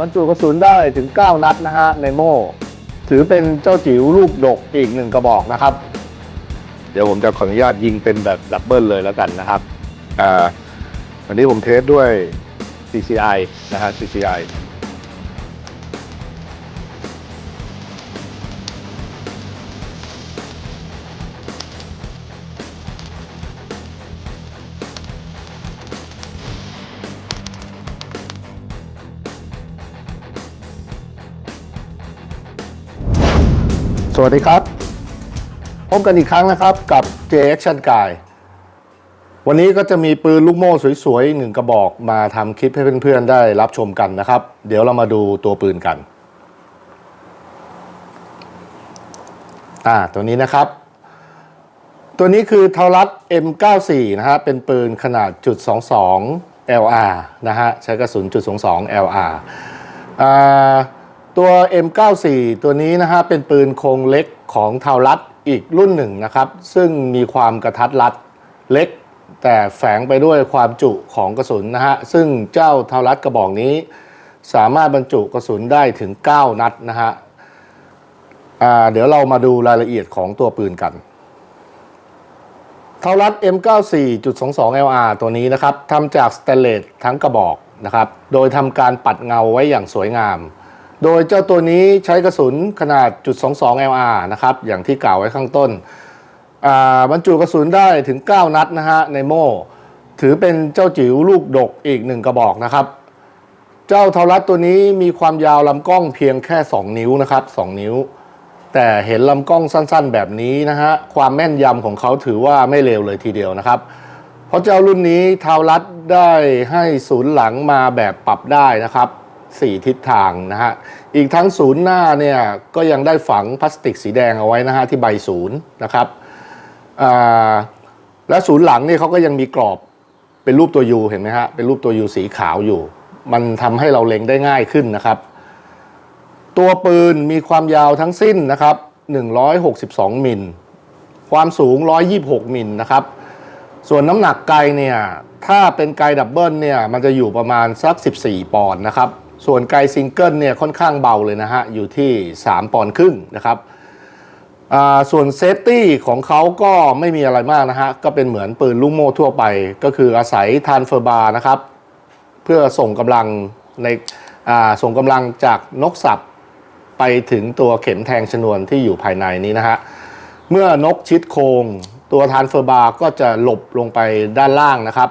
บรรจุกระสุนได้ถึง 9 นัดนะฮะในโม่ ถือเป็นเจ้าจิ๋วลูกดกอีกหนึ่งกระบอกนะครับ เดี๋ยวผมจะขออนุญาตยิงเป็นแบบดับเบิลเลยแล้วกันนะครับอ่าวันนี้ผมเทสด้วย CCI นะฮะ CCI สวัสดีครับ พบกันอีกครั้งนะครับกับ J Action Guy วันนี้ก็จะมีปืนลูกโม่สวยๆหนึ่งกระบอกมาทำคลิปให้เพื่อนๆได้รับชมกันนะครับ เดี๋ยวเรามาดูตัวปืนกัน อ่า ตัวนี้นะครับ ตัวนี้คือเทารัด M94 นะฮะ เป็นปืนขนาดจุด22 LR นะฮะ ใช้กระสุนจุด22 LR อ่า ตัว M94 ตัวนี้นะฮะเป็นปืนโครงเล็กของเทารัดอีกรุ่นหนึ่งนะครับ ซึ่งมีความกระทัดรัดเล็ก แต่แฝงไปด้วยความจุของกระสุนนะฮะซึ่งเจ้าเทารัดกระบอกนี้ สามารถบรรจุกระสุนได้ถึง 9 นัดนะฮะเดี๋ยวเรามาดูรายละเอียดของตัวปืนกันเทารัด M94.22LR ตัวนี้นะครับทำจากสเตนเลสทั้งกระบอกนะครับ โดยทำการปัดเงาไว้อย่างสวยงาม โดยเจ้าตัวนี้ใช้กระสุนขนาด .22 LR นะครับ อย่างที่กล่าวไว้ข้างต้นบรรจุกระสุนได้ถึง 9 นัดนะฮะในโม่ ถือเป็นเจ้าจิ๋วลูกดกอีกหนึ่งกระบอกนะครับ เจ้าเทารัดตัวนี้มีความยาวลำกล้องเพียงแค่ 2 นิ้วนะครับ 2 นิ้ว แต่เห็นลำกล้องสั้นๆ แบบนี้นะฮะ ความแม่นยำของเขาถือว่าไม่เลวเลยทีเดียวนะครับ เพราะเจ้ารุ่นนี้เทารัดได้ให้ศูนย์หลังมาแบบปรับได้นะครับ สี่ทิศทางนะฮะ อีกทั้งศูนย์หน้าเนี่ยก็ยังได้ฝังพลาสติกสีแดงเอาไว้นะฮะที่ใบศูนย์นะครับและศูนย์หลังเนี่ยเขาก็ยังมีกรอบเป็นรูปตัวยูเห็นไหมฮะเป็นรูปตัวยูสีขาวอยู่ มันทำให้เราเล็งได้ง่ายขึ้นนะครับ ตัวปืนมีความยาวทั้งสิ้นนะครับ 162 มิล ความสูง 126 มิลนะครับ ส่วนน้ำหนักไกเนี่ยถ้าเป็นไกดับเบิลเนี่ยมันจะอยู่ประมาณสัก 14 ปอนด์นะครับ ส่วนไกซิงเกิลเนี่ยค่อนข้างเบาเลยนะฮะ อยู่ที่ 3 ปอนด์ครึ่งนะครับส่วนเซฟตี้ของเขาก็ไม่มีอะไรมากนะฮะ ก็เป็นเหมือนปืนลูกโม่ทั่วไป ก็คืออาศัยทานเฟอร์บาร์นะครับ เพื่อส่งกำลังในส่งกำลังจากนกสับไปถึงตัวเข็มแทงชนวนที่อยู่ภายในนี้นะฮะ เมื่อนกชิดโครงตัวทานเฟอร์บาร์ก็จะหลบลงไปด้านล่างนะครับ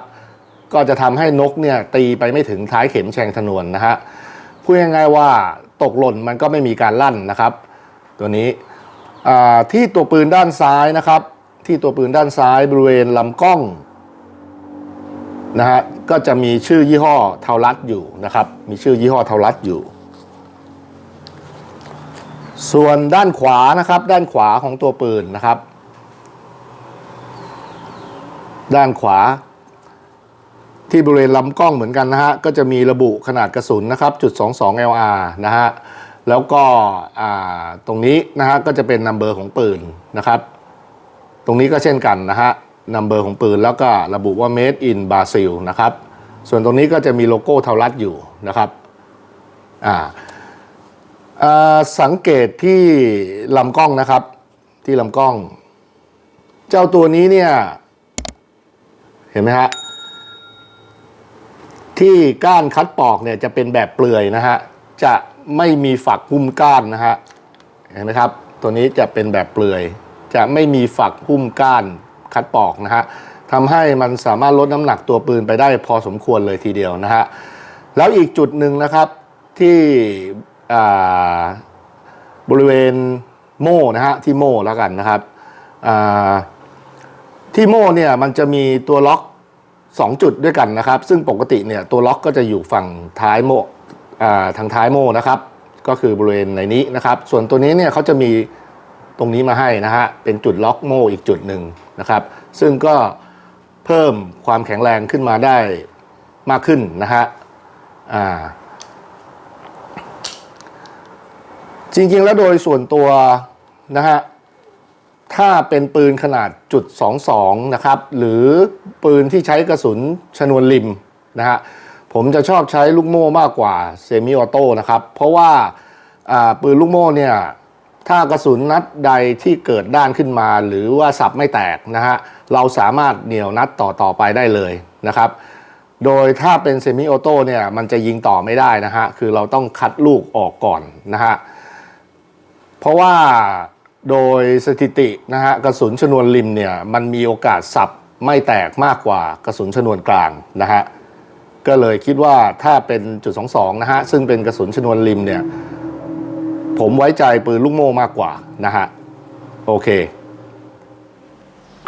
ก็จะทำให้นกเนี่ยตีไปไม่ถึงท้ายเข็มแทงชนวนนะฮะ พูดง่ายๆว่าตกหล่นมันก็ไม่มีการลั่นนะครับ ตัวนี้ที่ตัวปืนด้านซ้ายนะครับ ที่ตัวปืนด้านซ้ายบริเวณลำกล้องนะฮะก็จะมีชื่อยี่ห้อเทารัดอยู่นะครับ มีชื่อยี่ห้อเทารัดอยู่ ส่วนด้านขวานะครับ ด้านขวาของตัวปืนนะครับ ด้านขวา ที่บริเวณลำกล้องเหมือนกันนะฮะ ก็จะมีระบุขนาดกระสุนนะครับจุด22 LR นะฮะ แล้วก็ตรงนี้นะฮะก็จะเป็นนัมเบอร์ของปืนนะครับ ตรงนี้ก็เช่นกันนะฮะนัมเบอร์ของปืนแล้วก็ระบุว่า made in Brazil นะครับ ส่วนตรงนี้ก็จะมีโลโก้เทารัดอยู่นะครับอ่าสังเกตที่ลำกล้องนะครับ ที่ลำกล้อง เจ้าตัวนี้เนี่ย เห็นไหมฮะ ที่ก้านคัดปอกเนี่ยจะเป็นแบบเปลือยนะฮะ จะไม่มีฝักหุ้มก้านนะฮะเห็นไหมครับ ตัวนี้จะเป็นแบบเปลือย จะไม่มีฝักหุ้มก้านคัดปอกนะฮะทำให้มันสามารถลดน้ำหนักตัวปืนไปได้พอสมควรเลยทีเดียวนะฮะ แล้วอีกจุดหนึ่งนะครับที่บริเวณโม่นะฮะที่โม่แล้วกันนะครับที่โม่เนี่ยมันจะมีตัวล็อก 2 จุดด้วยกันนะครับ ซึ่งปกติเนี่ยตัวล็อกก็จะอยู่ฝั่งท้ายโม่ทางท้ายโม่นะครับ ก็คือบริเวณในนี้นะครับ ส่วนตัวนี้เนี่ยเขาจะมีตรงนี้มาให้นะฮะเป็นจุดล็อกโมอีกจุดหนึ่งนะครับ ซึ่งก็เพิ่มความแข็งแรงขึ้นมาได้มากขึ้นนะฮะจริงๆแล้วโดยส่วนตัวนะฮะ ถ้าเป็นปืนขนาดจุด22นะครับหรือปืนที่ใช้กระสุนชนวนริมนะฮะผมจะชอบใช้ลูกโม่มากกว่าเซมิออโต้นะครับ เพราะว่าปืนลูกโม่เนี่ยถ้ากระสุนนัดใดที่เกิดด้านขึ้นมา หรือว่าสับไม่แตกนะฮะเราสามารถเหนี่ยวนัดต่อต่อไปได้เลยนะครับ โดยถ้าเป็นเซมิออโต้เนี่ยมันจะยิงต่อไม่ได้นะฮะคือเราต้องคัดลูกออกก่อนนะฮะเพราะว่า โดยสถิตินะฮะกระสุนชนวนริมเนี่ยมันมีโอกาสสับไม่แตกมากกว่ากระสุนชนวนกลางนะฮะก็เลยคิดว่าถ้าเป็นจุด22นะฮะซึ่งเป็นกระสุนชนวนริมเนี่ยผมไว้ใจปืนลูกโม่มากกว่านะฮะโอเค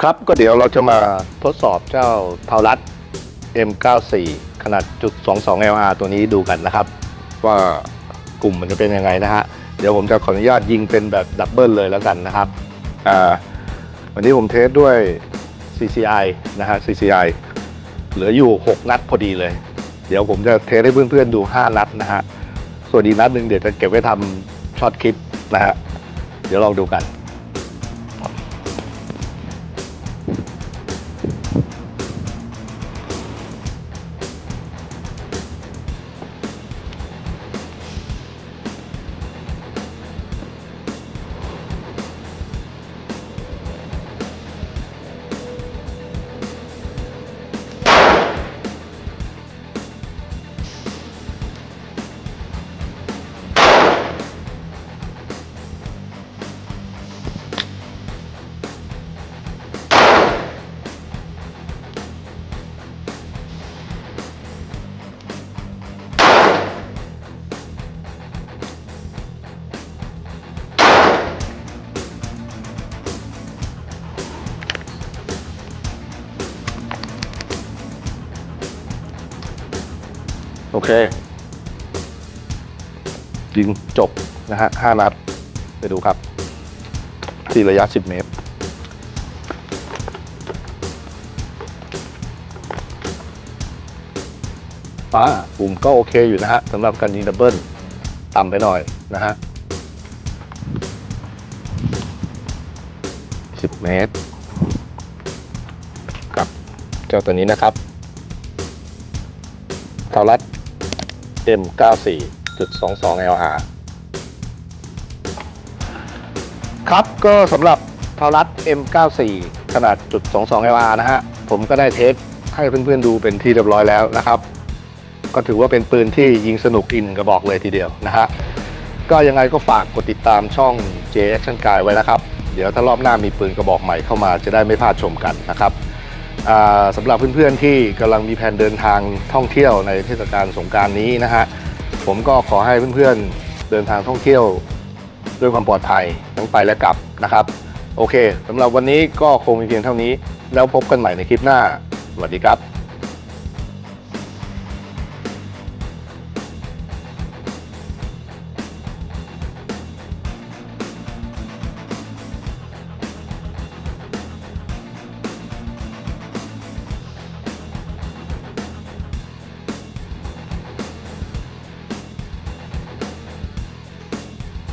ครับก็เดี๋ยวเราจะมาทดสอบเจ้าเทารัด M94 ขนาดจุด22 LR ตัวนี้ดูกันนะครับ ว่ากลุ่มมันจะเป็นยังไงนะฮะ เดี๋ยวผมจะขออนุญาตยิงเป็นแบบดับเบิลเลยแล้วกันนะครับอ่าวันนี้ผมเทสด้วย CCI นะฮะ CCI เหลืออยู่ 6 นัดพอดีเลย เดี๋ยวผมจะเทสให้เพื่อนๆดู 5 นัดนะฮะ ส่วนอีกนัดหนึ่งเดี๋ยวจะเก็บไว้ทำช็อตคลิปนะฮะ เดี๋ยวลองดูกัน เคยิงจบนะฮะห้านัด ไปดูครับ ที่ระยะ 10 เมตร ป้าปุ่มก็โอเคอยู่นะฮะสำหรับการยิงดับเบิลต่ำไปหน่อยนะฮะ 10 เมตร กับเจ้าตัวนี้นะครับเทารัด M94.22 LR ครับก็สำหรับเทารัด M94 ขนาดจุด22 LR นะฮะ ผมก็ได้เทสให้เพื่อนๆดูเป็นที่เรียบร้อยแล้วนะครับ ก็ถือว่าเป็นปืนที่ยิงสนุกอินกระบอกเลยทีเดียวนะฮะ ก็ยังไงก็ฝากกดติดตามช่อง J Action Guy ไว้นะครับ เดี๋ยวถ้ารอบหน้ามีปืนกระบอกใหม่เข้ามาจะได้ไม่พลาดชมกันนะครับ สำหรับเพื่อนๆที่กำลังมีแผนเดินทางท่องเที่ยวในเทศกาลสงการนี้นะฮะผมก็ขอให้เพื่อนๆเดินทางท่องเที่ยวด้วยความปลอดภัยทั้งไปและกลับนะครับ โอเคสำหรับวันนี้ก็คงมีเพียงเท่านี้ แล้วพบกันใหม่ในคลิปหน้า สวัสดีครับ